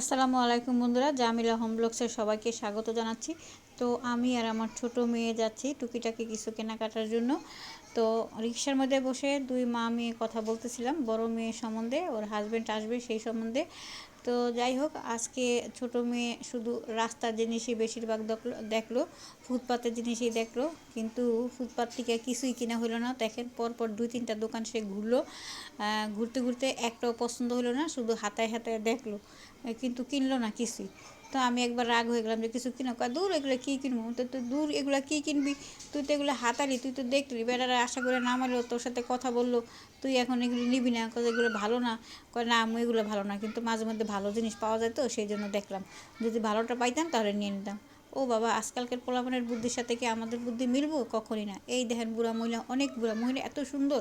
আসসালামু আলাইকুম বন্ধুরা জামিলা হোম ব্লগসের সবাইকে স্বাগত জানাচ্ছি। তো আমি আর আমার ছোট মেয়ে যাচ্ছি টুকিটাকি কিছু কেনাকাটার জন্য। তো রিক্সার মধ্যে বসে দুই মা মেয়ে কথা বলতেছিলাম, বড় মেয়ে সম্বন্ধে, ওর হাজব্যান্ড আসবে সেই সম্বন্ধে। তো যাই হোক, আজকে ছোট মেয়ে শুধু রাস্তার জিনিসই বেশিরভাগ দেখল, ফুটপাতের জিনিসই দেখল, কিন্তু ফুটপাত থেকে কিছুই কিনা হলো না। দেখেন, পরপর দুই তিনটা দোকান সে ঘুরলো। ঘুরতে ঘুরতে একটাও পছন্দ হলো না, শুধু হাতায় হাতায় দেখল। কিন্তু কিনলো না কিছুই। তো আমি একবার রাগ হয়ে গেলাম যে, কিছু কিনো? দূর এগুলো কী কিনবো? তো তুই দূর এগুলো কী কিনবি? তুই তো এগুলো হাতালি, তুই তো দেখলি। বেটারা আশা করে নামালো তোর সাথে কথা বলল। তুই এখন এগুলো নিবি না? এগুলো ভালো না। কয়, না আমি এগুলো ভালো না। কিন্তু মাঝে মধ্যে ভালো জিনিস পাওয়া যায় তো, সেই জন্য দেখলাম। যদি ভালোটা পাইতাম তাহলে নিয়ে নিতাম। ও বাবা, আজকালকার পোলাপানের বুদ্ধির সাথে কি আমাদের বুদ্ধি মিলবো? কখনই না। এই দেখেন বুড়া মহিলা, অনেক বুড়া মহিলা, এত সুন্দর।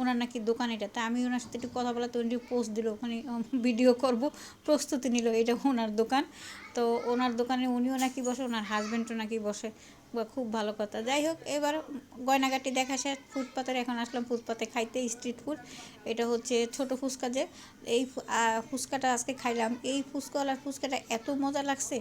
ওনার নাকি দোকান এটা। তা আমি ওনার সাথে একটু কথা বলা তো পোস্ট দিল ওখানে ভিডিও করব। প্রস্তুতি নিল, এটা ওনার দোকান। তো ওনার দোকানে উনিও নাকি বসে, ওনার হাজব্যান্ডও নাকি বসে। বা খুব ভালো কথা। যাই হোক এবার গয়নাগাটি দেখা শেষ। ফুটপাতের এখন আসলাম ফুটপাতে খাইতে স্ট্রিট ফুড এটা হচ্ছে ছোট ফুচকা যে। এই ফুচকাটা আজকে খাইলাম। এই ফুচকাওয়ালার ফুচকাটা এত মজা লাগছে।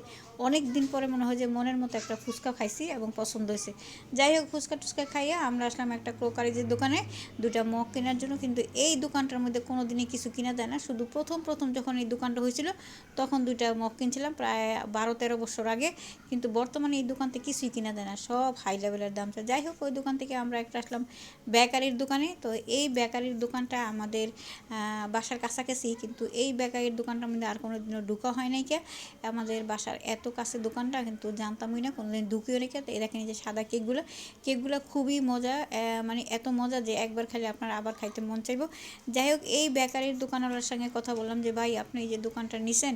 অনেক দিন পরে মনে হয় যে মনের মতো একটা ফুচকা খাইছি এবং পছন্দ হয়েছে। যাই হোক ফুচকা টুচকা খাইয়া আমরা আসলাম একটা ক্রোকারিজের দোকানে। দুটা মগ কেনার জন্য। কিন্তু এই দোকানটার মধ্যে কোনো দিনই কিছু কিনা যায় না। শুধু প্রথম প্রথম যখন এই দোকানটা হয়েছিল, তখন দুইটা মগ কিনছিলাম প্রায় বারো তেরো বছর আগে। কিন্তু বর্তমানে এই দোকান থেকে কিছুই কিনা যায় না, সব হাই লেভেলের দাম যাই হোক, ওই দোকান থেকে আমরা একটা আসলাম বেকারির দোকানে। তো এই বেকারির দোকানটা আমাদের বাসার কাছাকাছি, কিন্তু এই বেকারির দোকানটা মধ্যে আর কোনো দিনও ঢুকা হয় নাই কে। আমাদের বাসার এত কাছে দোকানটা, কিন্তু জানতামই না কোনো দিন ঢুকিও রেখে তো দেখেন যে সাদা কেকগুলো। কেকগুলো খুবই মজা মানে এত মজা যে একবার খাইলে আপনার আবার খাইতে মন চাইব। যাই হোক, এই বেকারির দোকানওয়ালার সঙ্গে কথা বললাম যে, ভাই, আপনি এই যে দোকানটা নিছেন,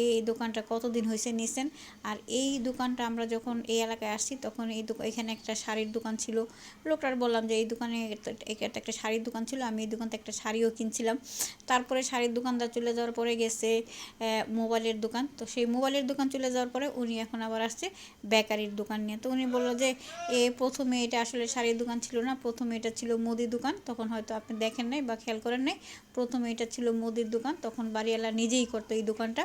এই দোকানটা কতদিন হয়েছে নিছেন? আর এই দোকানটা আমরা যখন এই এলাকায় আসছি তখন এই দোকান এখানে একটা শাড়ির দোকান ছিল। লোকটার বললাম যে, এই দোকানে একটা একটা শাড়ির দোকান ছিল, আমি এই দোকান থেকে একটা শাড়িও কিনছিলাম। তারপরে শাড়ির দোকানদার চলে যাওয়ার পরে গেছে মোবাইলের দোকান। তো সেই মোবাইলের দোকান চলে যাওয়ার পরে উনি এখন আবার আসছে বেকারির দোকান নিয়ে। তো উনি বলল যে, এ, প্রথমে এটা আসলে শাড়ির দোকান ছিল না, প্রথমে এটা ছিল মুদির দোকান। তখন হয়তো আপনি দেখেন নাই বা খেয়াল করেন নাই, প্রথমে এটা ছিল মুদির দোকান। তখন বাড়িওয়ালা নিজেই করতো এই দোকানটা।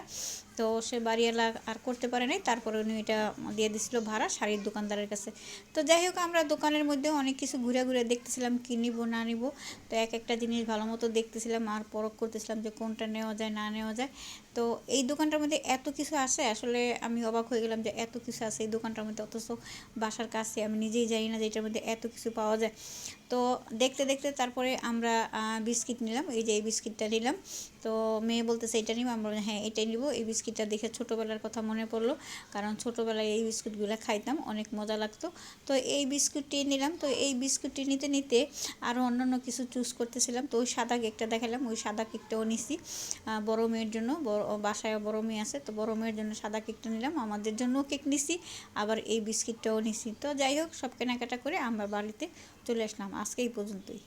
তো সে বাড়িওয়ালা আর করতে পারে নাই। তারপরে উনি এটা দিয়ে দিছিল ভাড়া শাড়ির দোকানদারের কাছে। তো যাই হোক, আমরা দোকানের মধ্যে অনেক কিছু ঘুরে ঘুরে দেখতেছিলাম কি নিব, না নিব। তো এক একটা জিনিস ভালো মতো দেখতেছিলাম আর পরখ করতেছিলাম যে কোনটা নেওয়া যায়, না নেওয়া যায়। তো এই দোকানটার মধ্যে এত কিছু আছে, আসলে আমি অবাক হয়ে গেলাম যে এত কিছু আছে এই দোকানটার মধ্যে, অথচ বাসার কাছে, আমি নিজেই জানি না যে এটার মধ্যে এত কিছু পাওয়া যায়। তো দেখতে দেখতে তারপরে আমরা বিস্কিট নিলাম, এই যে এই বিস্কিটটা নিলাম। তো মেয়ে বলতেছে, এটা নিব? আমরা হ্যাঁ এটাই নিব। এই বিস্কিটটা দেখে ছোটোবেলার কথা মনে পড়ল, কারণ ছোটোবেলায় এই বিস্কুটগুলো খাইতাম, অনেক মজা লাগতো। তো এই বিস্কুটটি নিলাম, তো এই বিস্কুটটি নিতে নিতে আরও অন্যান্য কিছু চুজ করতেছিলাম। তো ওই সাদা কেকটা দেখালাম, ওই সাদা কেকটাও নিছি বড় মেয়ের জন্য, বড় বাসায় বড় মেয়ে আছে, তো বড় মেয়ের জন্য সাদা কেকটা নিলাম, আমাদের জন্যও কেক নিছি, আবার এই বিস্কিটটাও নিছি। তো যাই হোক, সব কেনাকাটা করে আমরা বাড়িতে চলে আসলাম, আজকে এই পর্যন্তই।